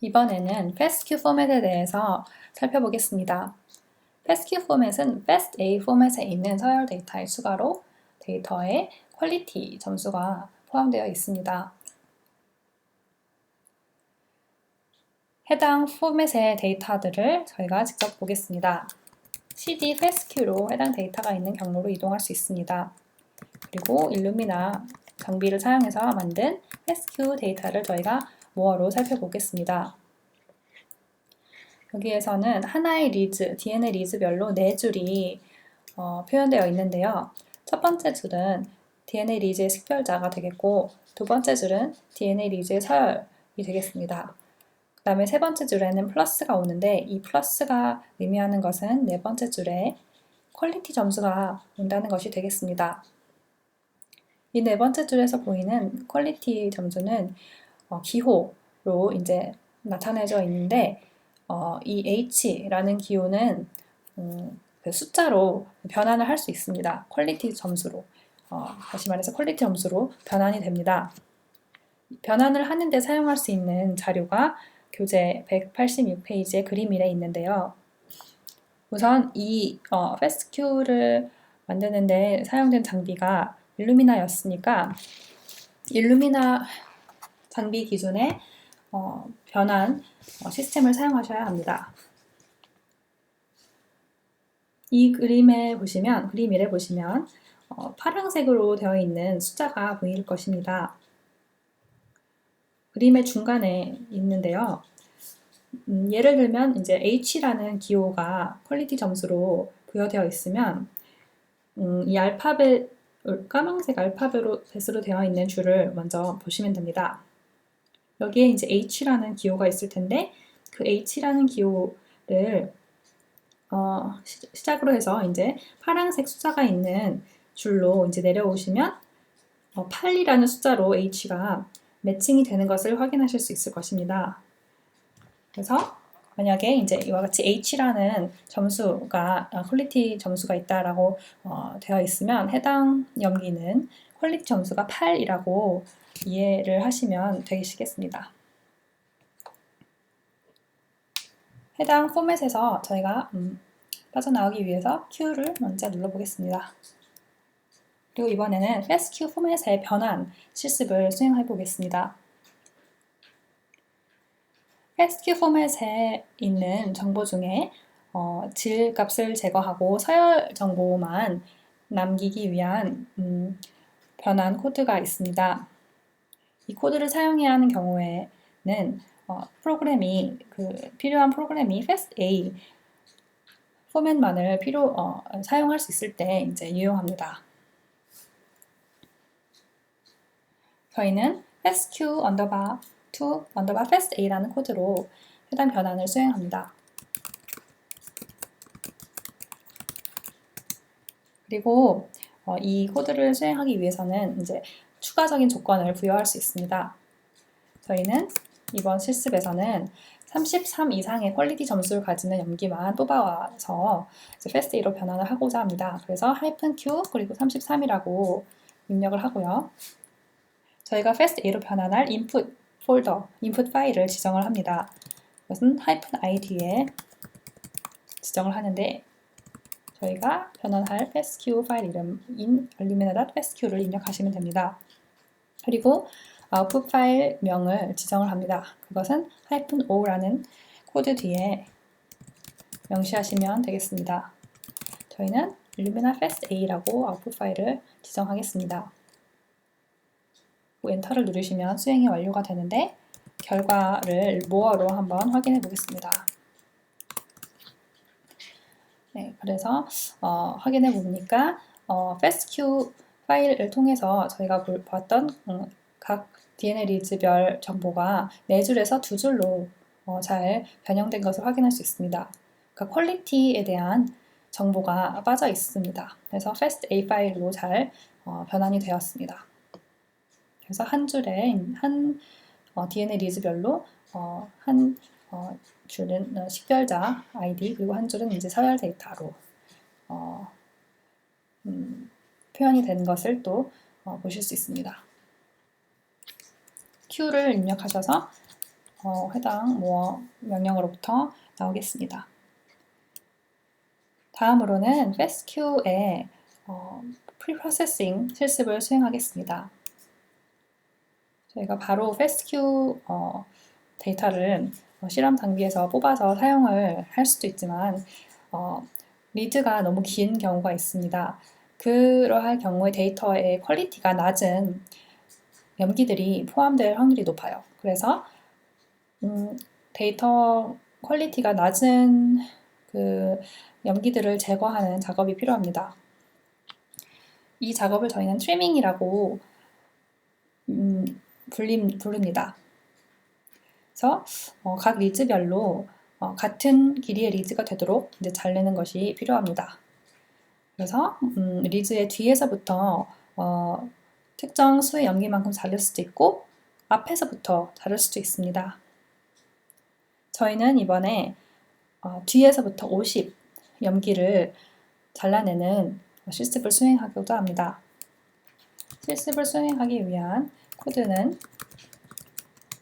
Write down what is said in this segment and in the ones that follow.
이번에는 FASTQ 포맷에 대해서 살펴보겠습니다. FASTQ 포맷은 FASTA 포맷에 있는 서열 데이터의 추가로 데이터의 퀄리티 점수가 포함되어 있습니다. 해당 포맷의 데이터들을 저희가 직접 보겠습니다. CD FASTQ로 해당 데이터가 있는 경로로 이동할 수 있습니다. 그리고 일루미나 장비를 사용해서 만든 FASTQ 데이터를 저희가 모어로 살펴보겠습니다. 여기에서는 하나의 리즈, DNA 리즈별로 네 줄이 어, 표현되어 있는데요. 첫 번째 줄은 DNA 리즈의 식별자가 되겠고 두 번째 줄은 DNA 리즈의 서열이 되겠습니다. 그 다음에 세 번째 줄에는 플러스가 오는데 이 플러스가 의미하는 것은 네 번째 줄에 퀄리티 점수가 온다는 것이 되겠습니다. 이 네 번째 줄에서 보이는 퀄리티 점수는 어, 기호로 이제 나타내져 있는데 어, 이 h라는 기호는 음, 그 숫자로 변환을 할 수 있습니다. 퀄리티 점수로 어, 다시 말해서 퀄리티 점수로 변환이 됩니다. 변환을 하는데 사용할 수 있는 자료가 교재 186페이지의 그림일에 있는데요. 우선 이 어, FastQ를 만드는데 사용된 장비가 일루미나였으니까 일루미나 장비 기준의 어, 변환 어, 시스템을 사용하셔야 합니다. 이 그림에 보시면 그림 1에 보시면 어, 파란색으로 되어 있는 숫자가 보일 것입니다. 그림의 중간에 있는데요. 음, 예를 들면 이제 H라는 기호가 퀄리티 점수로 부여되어 있으면 음, 이 알파벳 까만색 알파벳으로 되어 있는 줄을 먼저 보시면 됩니다. 여기에 이제 H라는 기호가 있을 텐데 그 H라는 기호를 어, 시작으로 해서 이제 파란색 숫자가 있는 줄로 이제 내려오시면 어, 8이라는 숫자로 H가 매칭이 되는 것을 확인하실 수 있을 것입니다. 그래서 만약에 이제 이와 같이 H라는 점수가 어, 퀄리티 점수가 있다라고 어, 되어 있으면 해당 염기는 퀄리티 점수가 8이라고 이해를 하시면 되시겠습니다. 해당 포맷에서 저희가 음, 빠져나오기 위해서 Q를 먼저 눌러보겠습니다. 그리고 이번에는 FastQ 포맷의 변환 실습을 수행해 보겠습니다. FastQ 포맷에 있는 정보 중에 어, 질 값을 제거하고 서열 정보만 남기기 위한 음, 변환 코드가 있습니다. 이 코드를 사용해야 하는 경우에는 어, 프로그램이 그 필요한 프로그램이 FastA 포맷만을 필요 어, 사용할 수 있을 때 이제 유용합니다. 저희는 fastq 언더바 to 언더바 fasta라는 코드로 해당 변환을 수행합니다. 그리고 어, 이 코드를 수행하기 위해서는 이제 추가적인 조건을 부여할 수 있습니다. 저희는 이번 실습에서는 33 이상의 퀄리티 점수를 가지는 염기만 뽑아와서 fastA로 변환을 하고자 합니다. 그래서 -q 그리고 33이라고 입력을 하고요. 저희가 fastA로 변환할 input 폴더, input 파일을 지정을 합니다. 이것은 -id에 지정을 하는데 저희가 변환할 fastq 파일 이름 in illumina.fastq를 입력하시면 됩니다. 그리고 아웃풋 파일 명을 지정을 합니다. 그것은 -o라는 코드 뒤에 명시하시면 되겠습니다. 저희는 illumina fasta라고 아웃풋 파일을 지정하겠습니다. 엔터를 누르시면 수행이 완료가 되는데 결과를 모어로 한번 확인해 보겠습니다. 네, 그래서 어, 확인해 보니까 어, fastq 파일을 통해서 저희가 봤던 음, 각 DNA 리즈별 정보가 네 줄에서 두 줄로 어, 잘 변형된 것을 확인할 수 있습니다. 그러니까 퀄리티에 대한 정보가 빠져 있습니다. 그래서 FASTA 파일로 잘 어, 변환이 되었습니다. 그래서 한 줄에 한 어, DNA 리즈별로 어, 한 어, 줄은 어, 식별자 아이디 그리고 한 줄은 이제 서열 데이터로 어, 음, 표현이 된 것을 또 어, 보실 수 있습니다. Q를 입력하셔서 어, 해당 모어 명령어로부터 나오겠습니다. 다음으로는 FastQ의 어, 프리프로세싱 실습을 수행하겠습니다. 저희가 바로 FastQ 어, 데이터를 어, 실험 장비에서 뽑아서 사용을 할 수도 있지만 어, 리드가 너무 긴 경우가 있습니다. 그러할 경우에 데이터의 퀄리티가 낮은 염기들이 포함될 확률이 높아요. 그래서 음, 데이터 퀄리티가 낮은 그 염기들을 제거하는 작업이 필요합니다. 이 작업을 저희는 트리밍이라고 음, 불림, 부릅니다. 그래서 어, 각 리즈별로 어, 같은 길이의 리즈가 되도록 이제 자르는 것이 필요합니다. 그래서 음, 리즈의 뒤에서부터 어, 특정 수의 염기만큼 자를 수도 있고 앞에서부터 자를 수도 있습니다. 저희는 이번에 어, 뒤에서부터 50 염기를 잘라내는 실습을 수행하고자 합니다. 실습을 수행하기 위한 코드는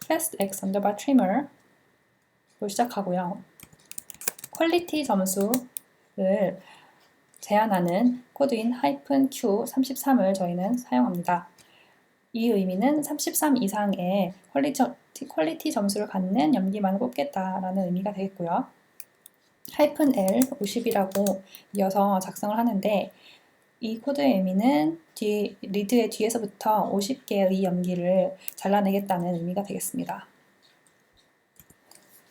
fast x underbar trimmer로 시작하고요. 퀄리티 점수를 제한하는 코드인 -q 33을 저희는 사용합니다. 이 의미는 33 이상의 퀄리티, 퀄리티 점수를 갖는 염기만 뽑겠다라는 의미가 되겠고요. 하이픈 L 50이라고 이어서 작성을 하는데 이 코드의 의미는 뒤, 리드의 뒤에서부터 50개의 염기를 잘라내겠다는 의미가 되겠습니다.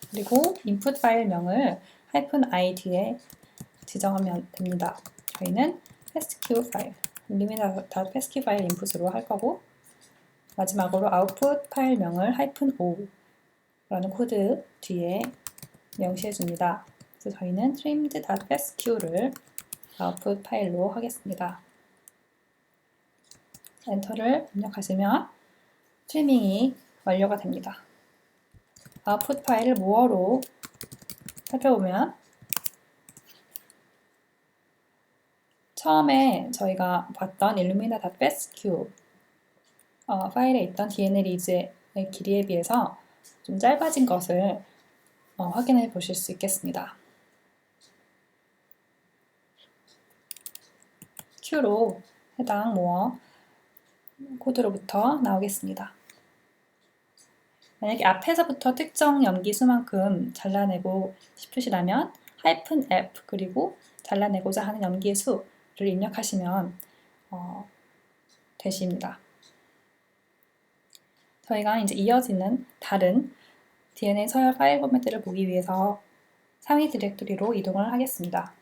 그리고 인풋 파일명을 하이픈 i 뒤에 지정하면 됩니다. 저희는 fastq 파일, limit.pasq 파일 인풋으로 할 거고 마지막으로 output 파일명을 하이픈 o라는 코드 뒤에 명시해 줍니다. 그래서 저희는 trimmed.pasq를 아웃풋 파일로 하겠습니다. 엔터를 입력하시면 트리밍이 완료가 됩니다. 아웃풋 파일을 모어로 살펴보면 처음에 저희가 봤던 illumina.pasq 어, 파일에 있던 DNA 리즈의 길이에 비해서 좀 짧아진 것을 어, 확인해 보실 수 있겠습니다. Q로 해당 모어 코드로부터 나오겠습니다. 만약에 앞에서부터 특정 염기 수만큼 잘라내고 싶으시다면 하이픈 F 그리고 잘라내고자 하는 염기의 수 를 입력하시면 어, 되십니다. 저희가 이제 이어지는 다른 DNA 서열 파일 포맷들을 보기 위해서 상위 디렉토리로 이동을 하겠습니다.